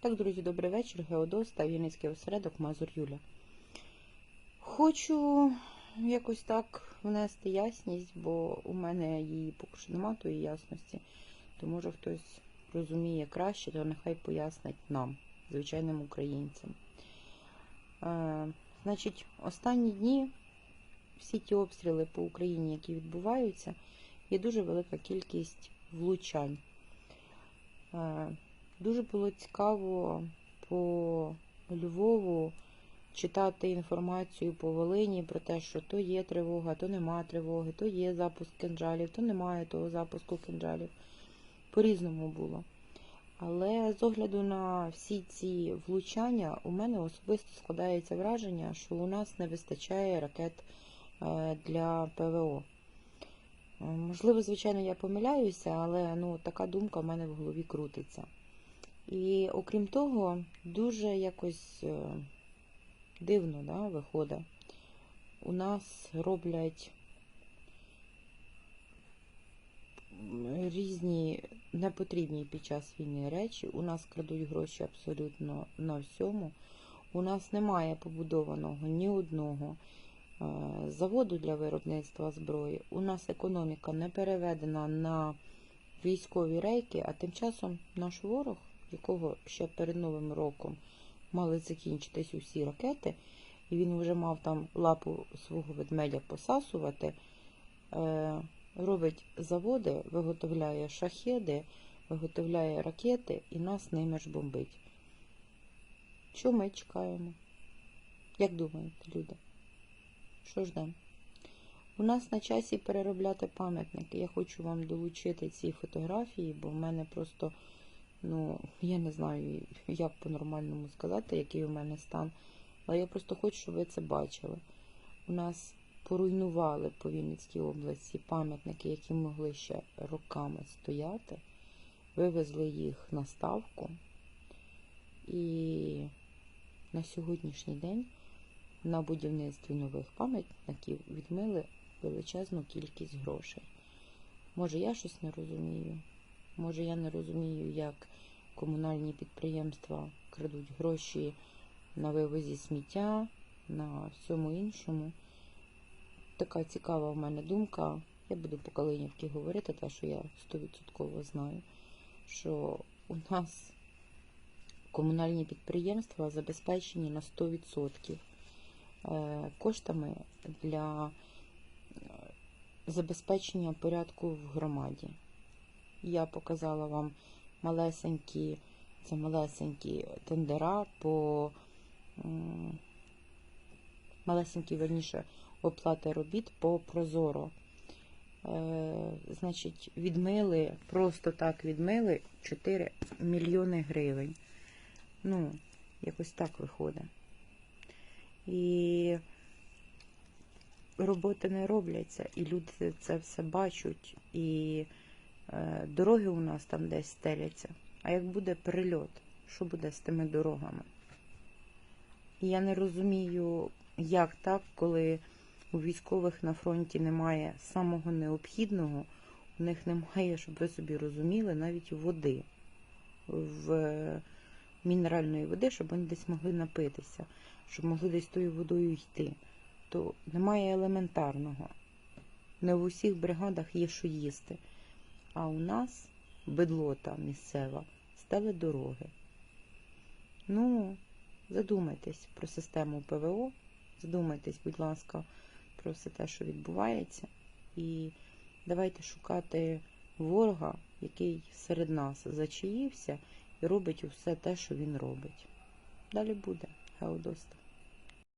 Так, друзі, добрий вечір. Геодос та Вінницький осередок Мазур Юля. Хочу якось так внести ясність, бо у мене її поки що немає тої ясності. То може хтось розуміє краще, то нехай пояснить нам, звичайним українцям. Е, значить, останні дні всі ті обстріли по Україні, які відбуваються, є дуже велика кількість влучань. Е, Дуже було цікаво по Львову читати інформацію по Волині про те, що то є тривога, то нема тривоги, то є запуск кинджалів, то немає того запуску кинджалів. По-різному було. Але з огляду на всі ці влучання, у мене особисто складається враження, що у нас не вистачає ракет е, для ПВО. Е, Можливо, звичайно, я помиляюся, але ну, така думка в мене в голові крутиться. І окрім того, дуже якось е, дивно да, виходить. У нас роблять різні непотрібні під час війни речі. У нас крадуть гроші абсолютно на всьому. У нас немає побудованого ні одного е, заводу для виробництва зброї. У нас економіка не переведена на військові рейки, а тим часом наш ворог якого ще перед Новим роком мали закінчитись усі ракети, і він вже мав там лапу свого ведмедя посасувати, е, робить заводи, виготовляє шахеди, виготовляє ракети і нас ними ж бомбить. Що ми чекаємо? Як думаєте, люди? Що ждемо? У нас на часі переробляти пам'ятники. Я хочу вам долучити ці фотографії, бо в мене просто. Ну, я не знаю, як по-нормальному сказати, який у мене стан. Але я просто хочу, щоб ви це бачили. У нас поруйнували по Вінницькій області пам'ятники, які могли ще роками стояти, вивезли їх на ставку. І на сьогоднішній день на будівництві нових пам'ятників відмили величезну кількість грошей. Може, я щось не розумію. Може, я не розумію, як комунальні підприємства крадуть гроші на вивозі сміття, на всьому іншому. Така цікава в мене думка. Я буду по Калинівці говорити, те, що я 100% знаю, що у нас комунальні підприємства забезпечені на 100% е, коштами для е, забезпечення порядку в громаді. Я показала вам малесенькі, це малесенькі тендера по малесенькі, верніше, оплати робіт по Прозоро. Е, Значить, відмили, просто так відмили 4 мільйони гривень. Ну, якось так виходить. І роботи не робляться, і люди це все бачать. І дороги у нас там десь стеляться. А як буде прильот, що буде з тими дорогами? І я не розумію, як так, коли у військових на фронті немає самого необхідного, у них немає, щоб ви собі розуміли, навіть води, в мінеральної води, щоб вони десь могли напитися, щоб могли десь тою водою йти. То немає елементарного. Не в усіх бригадах є що їсти. А у нас бедлота місцева стали дороги. Ну, задумайтесь про систему ПВО, задумайтесь, будь ласка, про все те, що відбувається. І давайте шукати ворога, який серед нас зачаївся і робить усе те, що він робить. Далі буде Геодоста.